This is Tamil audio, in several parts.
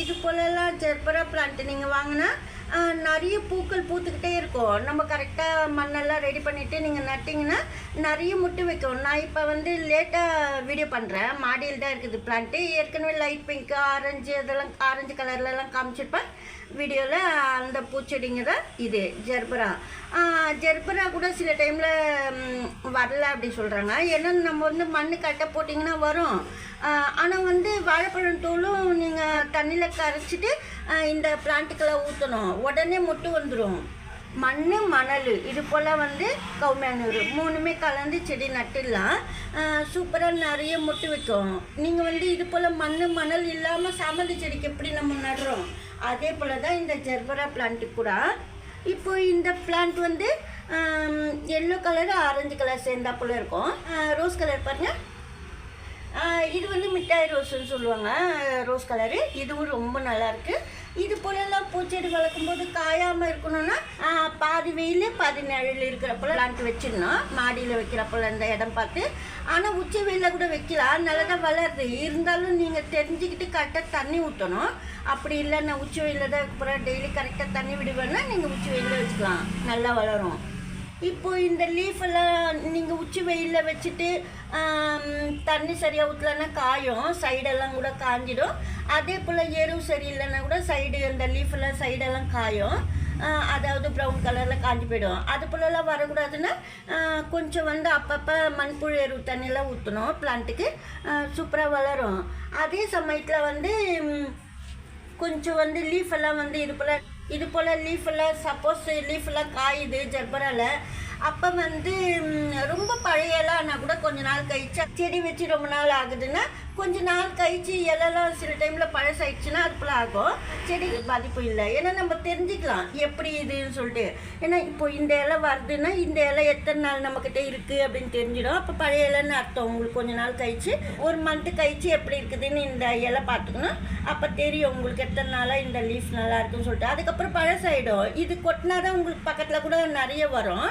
இது போலலாம் ஜெர்பரா பிளான்ட் நீங்கள் வாங்கினா நிறைய பூக்கள் பூத்துக்கிட்டே இருக்கும். நம்ம கரெக்டாக மண்ணெல்லாம் ரெடி பண்ணிவிட்டு நீங்கள் நட்டிங்கன்னா நிறைய முட்டு வைக்கும். நான் இப்போ வந்து லேட்டாக வீடியோ பண்ணுறேன் மாடியில் தான் இருக்குது பிளான்ட்டு ஏற்கனவே லைட் பிங்க் ஆரஞ்சு அதெல்லாம் ஆரஞ்சு கலர்லலாம் காமிச்சிருப்பேன். வீடியோவில் அந்த பூச்செடிங்க தான் இது ஜெர்பரா. ஜெர்பரா கூட சில டைமில் வரல அப்படி சொல்கிறாங்க ஏன்னா நம்ம வந்து மண் கட்டை போட்டிங்கன்னா வரும். ஆனால் வந்து வாழைப்பழம் தூளும் நீங்கள் தண்ணியில் கரைச்சிட்டு இந்த பிளான்ட்டுக்கெல்லாம் ஊற்றணும் உடனே மொட்டு வந்துடும் மண் மணல். இது போல் வந்து கவுமேனூர் மூணுமே கலந்து செடி நட்டுடலாம். சூப்பராக நிறைய மொட்டு வைக்கும். நீங்கள் வந்து இது போல் மண் மணல் இல்லாமல் சாமந்தி செடிக்கு எப்படி நம்ம நடுறோம்? அதே போல் தான் இந்த ஜெர்பரா பிளான்ட்டு கூட. இப்போ இந்த பிளான்ட் வந்து எல்லோ கலர் ஆரஞ்சு கலர் சேர்ந்தா போல் இருக்கும். ரோஸ் கலர் பாருங்கள் இது வந்து மிட்டாய் ரோஸ்ன்னு சொல்லுவாங்க. Rose colour. இதுவும் ரொம்ப நல்லாயிருக்கு இது போலெல்லாம் பூச்செடி வளர்க்கும் போது காயாமல் இருக்கணும்னா பாதி வெயில் பாதி நிழல் இருக்கிறப்பல பிளான்ட் வச்சிடணும். மாடியில் வைக்கிறப்பல இந்த இடம் பார்த்து. ஆனால் உச்சி வெயிலில் கூட வைக்கலாம் நல்லா தான் வளருது. இருந்தாலும் நீங்கள் தெரிஞ்சுக்கிட்டு கரெக்டாக தண்ணி ஊற்றணும் அப்படி இல்லை நான் உச்சி வெயிலில் தான் அப்புறம் டெய்லி கரெக்டாக தண்ணி விடுவேன்னா நீங்கள் உச்சி வெயிலில் வச்சுக்கலாம். நல்லா வளரும். இப்போ இந்த லீஃப் எல்லாம் நீங்கள் உச்சி வெயிலில் வச்சுட்டு தண்ணி சரியாக ஊற்றலன்னா காயும். சைடெல்லாம் கூட காஞ்சிடும். அதே போல் எரு சரியில்லைன்னா கூட சைடு அந்த லீஃப் எல்லாம் சைடெல்லாம் காயும். அதாவது ப்ரௌன் கலரில் காஞ்சி போயிடும். அது போலலாம் வரக்கூடாதுன்னா கொஞ்சம் வந்து அப்பப்போ மண்புழு எரு தண்ணியெல்லாம் ஊற்றணும் பிளான்ட்டுக்கு சூப்பராக வளரும். அதே சமயத்தில் வந்து கொஞ்சம் வந்து லீஃப் எல்லாம் வந்து இது போல் இது போல் லீஃப் சப்போஸ் லீஃப் காயுது ஜர்பரால அப்போ வந்து ரொம்ப பழைய நான் கூட கொஞ்ச நாள் கழிச்சு செடி வச்சு ரொம்ப நாள் ஆகுதுன்னா கொஞ்ச நாள் கழிச்சு இலைலாம் சில டைமில் பழசாயிடுச்சுன்னா அது போல் ஆகும். செடிக்கு பாதிப்பு இல்லை. ஏன்னா நம்ம தெரிஞ்சுக்கலாம் எப்படி இதுன்னு சொல்லிட்டு. ஏன்னா இப்போ இந்த இலை வருதுன்னா இந்த இலை எத்தனை நாள் நம்மக்கிட்ட இருக்குது அப்படின்னு தெரிஞ்சிடும். அப்போ பழைய இலைன்னு அர்த்தம். உங்களுக்கு கொஞ்ச நாள் கழிச்சு ஒரு மந்த்து கழிச்சு எப்படி இருக்குதுன்னு இந்த இலை பார்த்துக்கணும். அப்போ தெரியும் உங்களுக்கு எத்தனை நாளாக இந்த லீஃப் நல்லா இருக்குன்னு சொல்லிட்டு. அதுக்கப்புறம் பழசாயிடும். இது கொட்டினா தான் உங்களுக்கு பக்கத்தில் கூட நிறைய வரும்.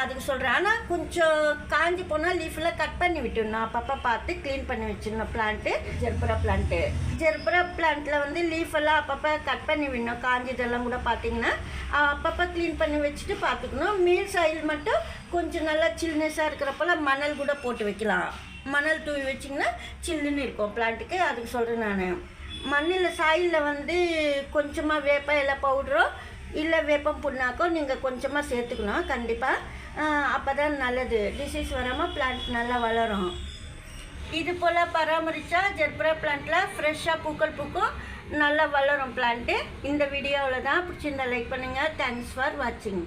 அதுக்கு சொல்கிறேன் ஆனால் கொஞ்சம் காஞ்சி போனால் லீஃபெல்லாம் கட் பண்ணி விட்டுடணும். அப்பப்போ பார்த்து க்ளீன் பண்ணி வச்சிடணும் பிளான்ட்டு ஜெர்பரா பிளான்ட்டு ஜெர்பரா பிளான்ட்டில் வந்து லீஃப் எல்லாம் அப்பப்போ கட் பண்ணி விடணும். காஞ்சதெல்லாம் கூட பார்த்தீங்கன்னா அப்பப்போ க்ளீன் பண்ணி வச்சுட்டு பார்த்துக்கணும். மீல் சாயில் மட்டும் கொஞ்சம் நல்லா சில்னஸாக இருக்கிறப்பல மணல் கூட போட்டு வைக்கலாம். மணல் தூவி வச்சிங்கன்னா சில்லுன்னு இருக்கும் பிளான்ட்டுக்கு அதுக்கு சொல்கிறேன் நான். மண்ணில் சாயிலில் வந்து கொஞ்சமாக வேப்ப இலை பவுடரோ இல்லை வேப்பம் புண்ணாக்கோ நீங்கள் கொஞ்சமாக சேர்த்துக்கணும். கண்டிப்பாக அப்போ தான் நல்லது. டிசீஸ் வராமல் பிளான்ட் நல்லா வளரும். இது போல் பராமரித்தா ஜெர்பரா பிளான்ட்டில் ஃப்ரெஷ்ஷாக பூக்கள் பூக்கும். நல்லா வளரும் பிளான்ட்டு இந்த வீடியோவில் தான் பிடிச்சிருந்தா லைக் பண்ணுங்கள் தேங்க்ஸ் ஃபார் வாட்சிங்